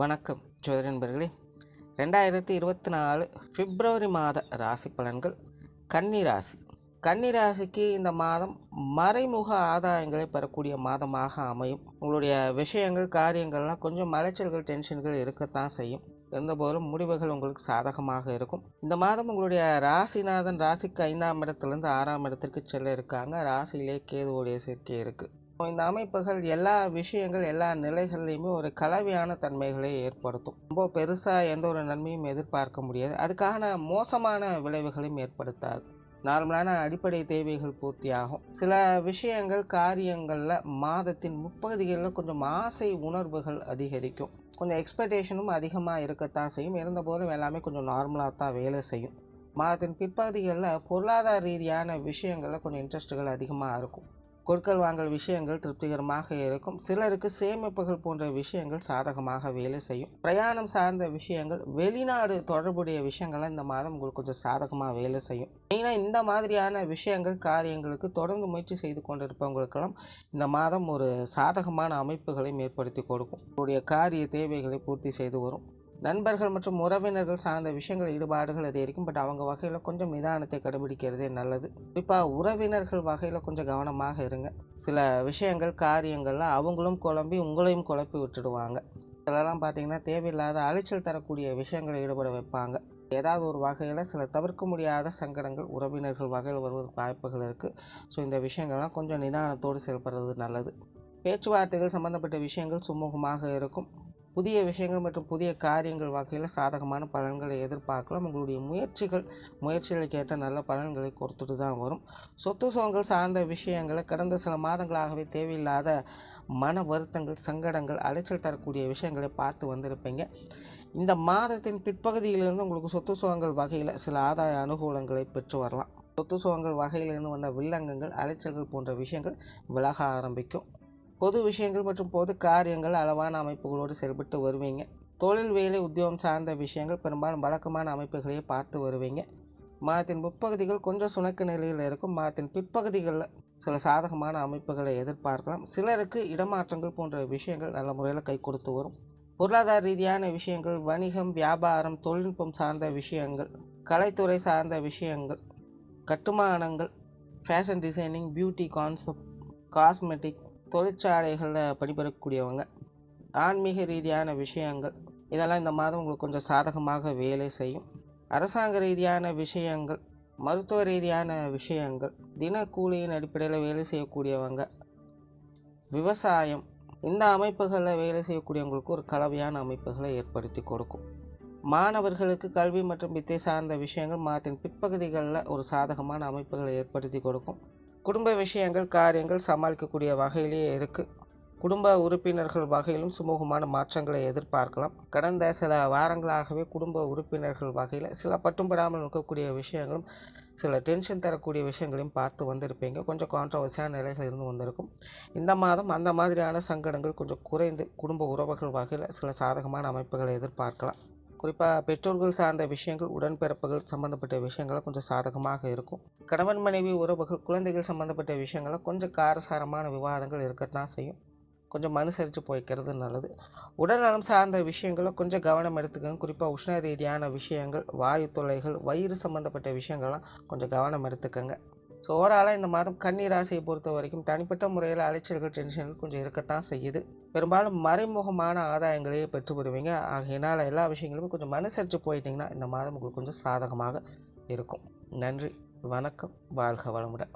வணக்கம் ஜோதிட ரெண்டாயிரத்தி இருபத்தி நாலு பிப்ரவரி மாத ராசி பலன்கள் கன்னி ராசி. கன்னி ராசிக்கு இந்த மாதம் மறைமுக ஆதாயங்களை பெறக்கூடிய மாதமாக அமையும். உங்களுடைய விஷயங்கள் காரியங்கள்லாம் கொஞ்சம் மலைச்சல்கள் டென்ஷன்கள் இருக்கத்தான் செய்யும். இருந்தபோதும் முடிவுகள் உங்களுக்கு சாதகமாக இருக்கும். இந்த மாதம் உங்களுடைய ராசிநாதன் ராசிக்கு ஐந்தாம் இடத்துலேருந்து ஆறாம் இடத்திற்கு செல்ல இருக்காங்க. ராசியிலே கேதுவோடைய சேர்க்கை இருக்குது இந்த அமைப்புகள் எல்லா விஷயங்கள் எல்லா நிலைகள்லையுமே ஒரு கலவையான தன்மைகளை ஏற்படுத்தும். ரொம்ப பெருசாக எந்த ஒரு நன்மையும் எதிர்பார்க்க முடியாது. அதுக்கான மோசமான விளைவுகளையும் ஏற்படுத்தாது. நார்மலான அடிப்படை தேவைகள் பூர்த்தியாகும் சில விஷயங்கள் காரியங்களில் மாதத்தின் முப்பகுதிகளில் கொஞ்சம் ஆசை உணர்வுகள் அதிகரிக்கும். கொஞ்சம் எக்ஸ்பெக்டேஷனும் அதிகமாக இருக்கத்தான் செய்யும். இருந்தபோதும் எல்லாமே கொஞ்சம் நார்மலாக தான் வேலை செய்யும். மாதத்தின் பிற்பகுதிகளில் பொருளாதார ரீதியான விஷயங்களில் கொஞ்சம் இன்ட்ரெஸ்ட்டுகள் அதிகமாக இருக்கும். கொடுக்கல் வாங்கல் விஷயங்கள் திருப்திகரமாக இருக்கும். சிலருக்கு சேமிப்புகள் போன்ற விஷயங்கள் சாதகமாக வேலை செய்யும். பிரயாணம் சார்ந்த விஷயங்கள் வெளிநாடு தொடர்புடைய விஷயங்கள்லாம் இந்த மாதம் உங்களுக்கு கொஞ்சம் சாதகமாக வேலை செய்யும். மெயினாக இந்த மாதிரியான விஷயங்கள் காரியங்களுக்கு தொடர்ந்து முயற்சி செய்து கொண்டிருப்பவங்களுக்கெல்லாம் இந்த மாதம் ஒரு சாதகமான அமைப்புகளையும் ஏற்படுத்தி கொடுக்கும். உங்களுடைய காரிய தேவைகளை பூர்த்தி செய்து வரும். நண்பர்கள் மற்றும் உறவினர்கள் சார்ந்த விஷயங்கள் ஈடுபாடுகள் அதிகரிக்கும் பட் அவங்க வகையில் கொஞ்சம் நிதானத்தை கடைபிடிக்கிறதே நல்லது. குறிப்பாக உறவினர்கள் வகையில் கொஞ்சம் கவனமாக இருங்க. சில விஷயங்கள் காரியங்கள்லாம் அவங்களும் குழம்பி உங்களையும் குழப்பி விட்டுடுவாங்க. இதெல்லாம் பார்த்தீங்கன்னா தேவையில்லாத அலைச்சல் தரக்கூடிய விஷயங்களை ஈடுபட வைப்பாங்க. ஏதாவது ஒரு வகையில் சில தவிர்க்க முடியாத சங்கடங்கள் உறவினர்கள் வகையில் வருவதற்கு வாய்ப்புகள் இருக்குது ஸோ இந்த விஷயங்கள்லாம் கொஞ்சம் நிதானத்தோடு செயல்படுறது நல்லது. பேச்சுவார்த்தைகள் சம்மந்தப்பட்ட விஷயங்கள் சுமூகமாக இருக்கும். புதிய விஷயங்கள் மற்றும் புதிய காரியங்கள் வகையில் சாதகமான பலன்களை எதிர்பார்க்கலாம். உங்களுடைய முயற்சிகள் முயற்சிகளுக்கு ஏற்ற நல்ல பலன்களை கொடுத்துட்டு தான் வரும். சொத்து சுகங்கள் சார்ந்த விஷயங்களை கடந்த சில மாதங்களாகவே தேவையில்லாத மன வருத்தங்கள் சங்கடங்கள் அலைச்சல் தரக்கூடிய விஷயங்களை பார்த்து வந்திருப்பீங்க. இந்த மாதத்தின் பிற்பகுதியிலிருந்து உங்களுக்கு சொத்து சுகங்கள் வகையில் சில ஆதாய அனுகூலங்களை பெற்று வரலாம். சொத்து சுகங்கள் வகையிலிருந்து வந்த வில்லங்கங்கள் அலைச்சல்கள் போன்ற விஷயங்கள் விலக ஆரம்பிக்கும். பொது விஷயங்கள் மற்றும் பொது காரியங்கள் அளவான அமைப்புகளோடு செயல்பட்டு வருவீங்க. தொழில் வேலை உத்தியோகம் சார்ந்த விஷயங்கள் பெரும்பாலும் வழக்கமான அமைப்புகளையே பார்த்து வருவீங்க. மாதத்தின் முற்பகுதிகள் கொஞ்சம் சுணக்க நிலையில் இருக்கும். மாதத்தின் பிற்பகுதிகளில் சில சாதகமான அமைப்புகளை எதிர்பார்க்கலாம். சிலருக்கு இடமாற்றங்கள் போன்ற விஷயங்கள் நல்ல முறையில் கை கொடுத்து வரும். பொருளாதார ரீதியான விஷயங்கள் வணிகம் வியாபாரம் தொழில்நுட்பம் சார்ந்த விஷயங்கள் கலைத்துறை சார்ந்த விஷயங்கள் கட்டுமானங்கள் fashion designing beauty concept cosmetic தொழிற்சாலைகளில் படிபெறக்கூடியவங்க ஆன்மீக ரீதியான விஷயங்கள் இதெல்லாம் இந்த மாதம் உங்களுக்கு கொஞ்சம் சாதகமாக வேலை செய்யும். அரசாங்க ரீதியான விஷயங்கள் மருத்துவ ரீதியான விஷயங்கள் தினக்கூலியின் அடிப்படையில் வேலை செய்யக்கூடியவங்க விவசாயம் இந்த அமைப்புகளில் வேலை செய்யக்கூடியவங்களுக்கு ஒரு கலவையான அமைப்புகளை ஏற்படுத்தி கொடுக்கும். மாணவர்களுக்கு கல்வி மற்றும் வித்தை சார்ந்த விஷயங்கள் மாதத்தின் பிற்பகுதிகளில் ஒரு சாதகமான அமைப்புகளை ஏற்படுத்தி கொடுக்கும். குடும்ப விஷயங்கள் காரியங்கள் சமாளிக்கக்கூடிய வகையிலேயே இருக்குது குடும்ப உறுப்பினர்கள் வகையிலும் சுமூகமான மாற்றங்களை எதிர்பார்க்கலாம். கடந்த சில வாரங்களாகவே குடும்ப உறுப்பினர்கள் வகையில் சில பட்டும்படாமல் இருக்கக்கூடிய விஷயங்களும் சில டென்ஷன் தரக்கூடிய விஷயங்களையும் பார்த்து வந்திருப்பீங்க. கொஞ்சம் கான்ட்ரவர்சியான நிலைகள் இருந்து வந்திருக்கும். இந்த மாதம் அந்த மாதிரியான சங்கடங்கள் கொஞ்சம் குறைந்து குடும்ப உறவுகள் வகையில் சில சாதகமான அமைப்புகளை எதிர்பார்க்கலாம். குறிப்பாக பெற்றோர்கள் சார்ந்த விஷயங்கள் உடன்பிறப்புகள் சம்மந்தப்பட்ட விஷயங்களும் கொஞ்சம் சாதகமாக இருக்கும். கணவன் மனைவி உறவுகள் குழந்தைகள் சம்மந்தப்பட்ட விஷயங்களை கொஞ்சம் காரசாரமான விவாதங்கள் இருக்கத்தான் செய்யும். கொஞ்சம் மனுசரித்து போய்க்கிறது நல்லது. உடல்நலம் சார்ந்த விஷயங்களும் கொஞ்சம் கவனம் எடுத்துக்கோங்க. குறிப்பாக உஷ்ண ரீதியான விஷயங்கள் வாயு தொல்லைகள் வயிறு சம்மந்தப்பட்ட விஷயங்கள்லாம் கொஞ்சம் கவனம் எடுத்துக்கோங்க. ஸோ ஓவராலாக இந்த மாதம் கன்னி ராசியை பொறுத்த வரைக்கும் தனிப்பட்ட முறையில் அலைச்சல்கள் டென்ஷன்கள் கொஞ்சம் இருக்கத்தான் செய்யுது. பெரும்பாலும் மறைமுகமான ஆதாயங்களையே பெற்று வருவீங்க ஆகையினால் எல்லா விஷயங்களுமே கொஞ்சம் மனுசரித்து போயிட்டிங்கன்னா இந்த மாதம் உங்களுக்கு கொஞ்சம் சாதகமாக இருக்கும். நன்றி வணக்கம் வாழ்க வளமுடன்.